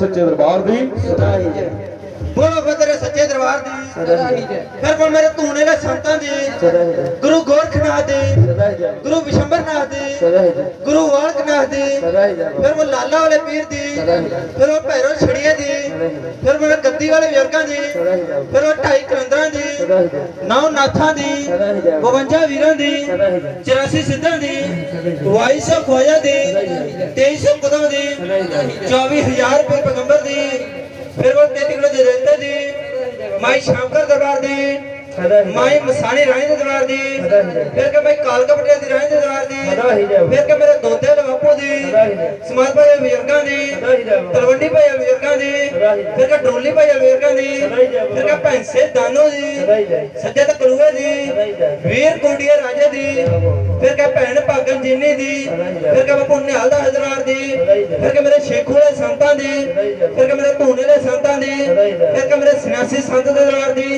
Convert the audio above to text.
ਸੱਚੇ ਦਰਬਾਰ ਦੀ ਸਦਾ ਹੀ ਬੋਲੋ ਬਦਰੇ ਸੱਚੇ ਦਰਬਾਰ ਦੀ ਸਦਾ ਹੀ ਫਿਰ ਬੋਲ ਮੇਰੇ ਧੂਣੇ ਦੇ ਸੰਤਾਂ ਦੀ ਗੁਰੂ ਗੋਰਖਨਾਥ ਦੀ ਗੁਰੂ ਵਿਸ਼ੰਬਰਨਾਥ ਦੀ ਗੁਰੂ ਵਾਲਕਨਾਥ ਦੀ ਫਿਰ ਉਹ ਲਾਲਾ ਵਾਲੇ ਪੀਰ ਦੀ ਫਿਰ ਉਹ ਭੈਰੋ ਛੜੀਏ ਦੀ ਫਿਰ ਉਹ ਗੱਦੀ ਵਾਲੇ ਬਜ਼ੁਰਗਾਂ ਦੀ ਫਿਰ ਉਹ ਢਾਈ ਨੌ ਨਾਥਾਂ ਦੀ ਸਦਾ ਹੀ ਜੈ। 52 ਵੀਰਾਂ ਦੀ ਸਦਾ ਹੀ ਜੈ। 84 ਸਿੱਧਾਂ ਦੀ 2200 ਖੋਜਾ ਦੀ 2300 ਕੁਦਮ ਦੀ 24000 ਰੁਪਏ ਪੈਗੰਬਰ ਦੀ ਫਿਰ ਉਹ 33 ਕਿਲੋ ਦੇ ਰਹਿਤੇ ਦੀ ਮਾਈ ਸ਼ਾਮਕਰ ਦਰਬਾਰ ਦੀ ਮਾਈ ਮਸਾਣੀ ਰਾਣੀ ਦੇ ਦਰਬਾਰ ਦੀ ਫਿਰ ਕਿ ਭਾਈ ਕਾਲਕਾ ਪਟਿਆਲ ਦੀ ਰਾਣੀ ਦੇ ਦਰਬਾਰ ਦੀ ਫਿਰ ਕਿ ਮੇਰੇ ਦੋਤੇ ਵਾਲੇ ਬਾਪੂ ਦੀ ਸਮਾਜ ਭਾਈ ਬਜ਼ੁਰਗਾਂ ਦੀ ਤਲਵੰਡੀ ਭਾਈ ਬਜ਼ੁਰਗਾਂ ਦੀ ਫਿਰ ਕਿ ਡੋਲੀ ਭਾਈ ਬਜ਼ੁਰਗਾਂ ਦੀ ਫਿਰ ਕਿ ਭੈਂਸੇ ਦਾਨੋ ਦੀ ਸੱਜੇ ਤੇ ਕਲੂਏ ਦੀ ਵੀਰ ਕੁੰਡੀਆ ਰਾਜੇ ਦੀ ਫਿਰ ਕਿ ਭੈਣ ਭਾਗਨ ਜਿੰਨੀ ਦੀ ਫਿਰ ਕਿ ਬਾਪੂ ਨਿਹਾਲ ਦਾ ਹਜ਼ਰਾਰ ਦੀ ਫਿਰ ਕਿ ਮੇਰੇ ਸ਼ੇਖੂ ਦੇ ਸੰਤਾਂ ਦੀ ਫਿਰ ਕਿ ਮੇਰੇ ਧੂਨੇ ਦੇ ਸੰਤਾਂ ਦੀ ਫਿਰ ਕਿ ਮੇਰੇ 86 ਸੰਤ ਦੇ ਦਰਬਾਰ ਦੀ।